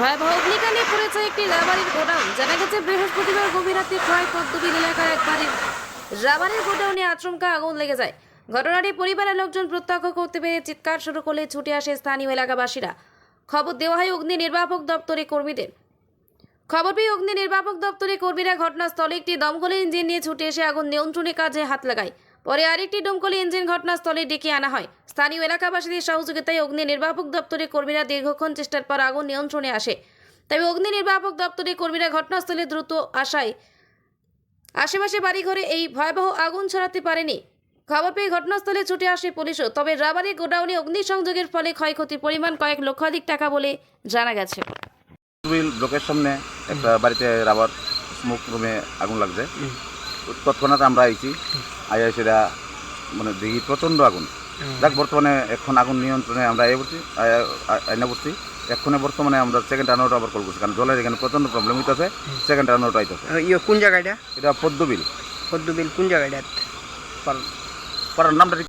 ভয়াবহ অগ্নিকাণ্ডে পড়েছে একটি রাবারের গোডাউন। জানা গেছে, বৃহস্পতিবার গভীর রাতে খোয়াই পদ্মবিল এলাকার এক বাড়ির রাবারের গোডাউনে আচমকা আগুন লেগে যায়। ঘটনাটি পরিবারের লোকজন প্রত্যক্ষ করতে পেরে চিৎকার শুরু করলে ছুটে আসে স্থানীয় এলাকাবাসীরা। খবর দেওয়া হয়, অগ্নি নির্বাপক দপ্তরের কর্মীদের। খবর পেয়ে অগ্নি নির্বাপক দপ্তরের কর্মীরা ঘটনাস্থলে একটি দমকলের ইঞ্জিন নিয়ে ছুটে এসে আগুন নিয়ন্ত্রণের কাজে হাত লাগায়। পরে আরেকটি দমকলের ইঞ্জিন ঘটনাস্থলে ডেকে আনা হয়। স্থানীয় এলাকাবাসীদের সহযোগিতায় অগ্নি নির্বাপক দপ্তরের কর্মীরা দীর্ঘক্ষণ চেষ্টার পর আগুন নিয়ন্ত্রণে আসে। তবে অগ্নি নির্বাপক দপ্তরের কর্মীরা ঘটনাস্থলে দ্রুত আসায়। আশেপাশে বাড়িঘরে এই ভয়াবহ আগুন ছড়াতে পারেনি। খবর পেয়ে ঘটনাস্থলে ছুটে আসে পুলিশও। তবে রাবারি গোডাউনে অগ্নিসংযোগের ফলে ক্ষয়ক্ষতির পরিমাণ কয়েক লক্ষাধিক টাকা বলে জানা গেছে। ব্লকের সামনে একটা বাড়িতে রাবার স্মোক রুমে আগুন লাগছে। তৎক্ষণাৎ আমরা আইছি। আইয়া সেটা মানে দেখি প্রচণ্ড আগুন। যাক বর্তমানে এখন আগুন নিয়ন্ত্রণে আমরা এ করছি আইনা করছি এক্ষণে বর্তমানে আমরা সেকেন্ড রানাউট আবার কল করছি কারণ জলের এখানে প্রচণ্ড প্রবলেম হইতেছে সেকেন্ড রানাউট আইতেছে। ইয়ে কোন জায়গাটা? এটা পদ্মবিল। পদ্মবিল কোন জায়গাটা? পার- নামটা